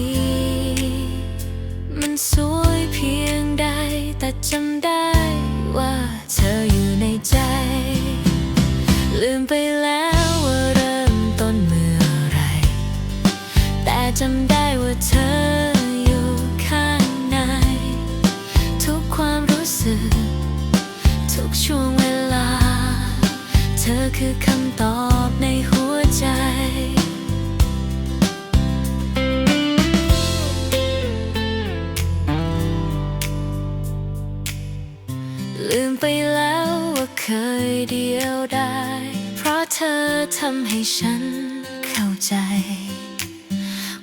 นี้ มันสวยเพียงใด แต่จำได้ว่าเธออยู่ในใจ ลืมไปแล้วว่าเริ่มต้นเมื่อไร แต่จำได้ว่าเธออยู่ข้างใน ทุกความรู้สึก ทุกช่วงเวลา เธอคือคำตอบ ยเดียวได้เพราะเธอทำให้ฉันเข้าใจ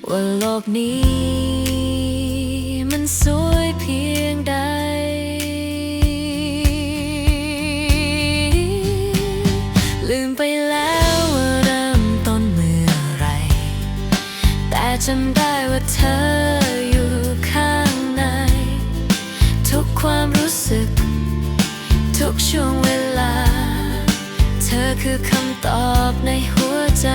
ว่าโลกนี้ มันสวยเพียงใด ลืมไปแล้วว่าเริ่มต้นเมื่อไร แต่จำได้ คือคำตอบในหัวใจ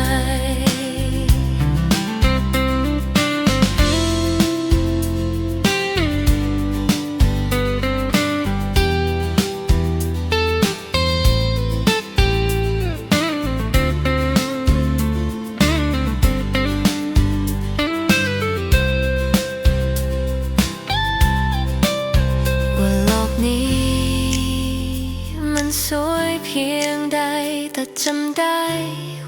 พียงใด แต่จำได้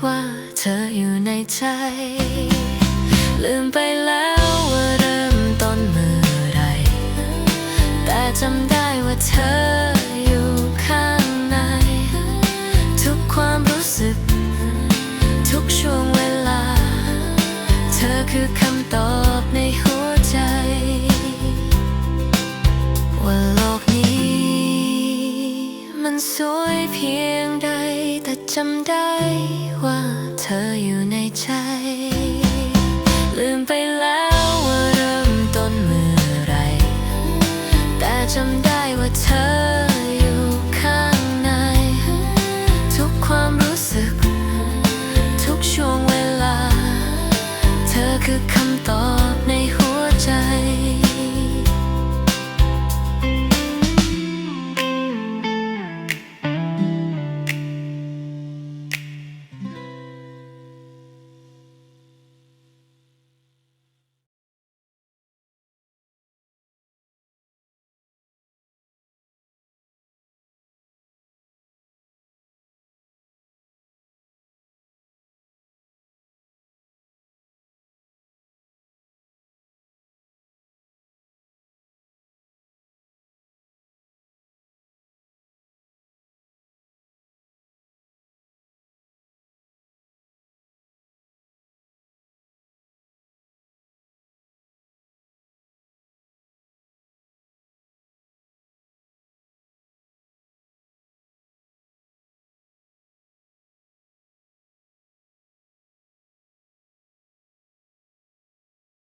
ว่าเธออยู่ในใจ ลืมไปแล้วว่า ยงใดแต่จำได้ว่า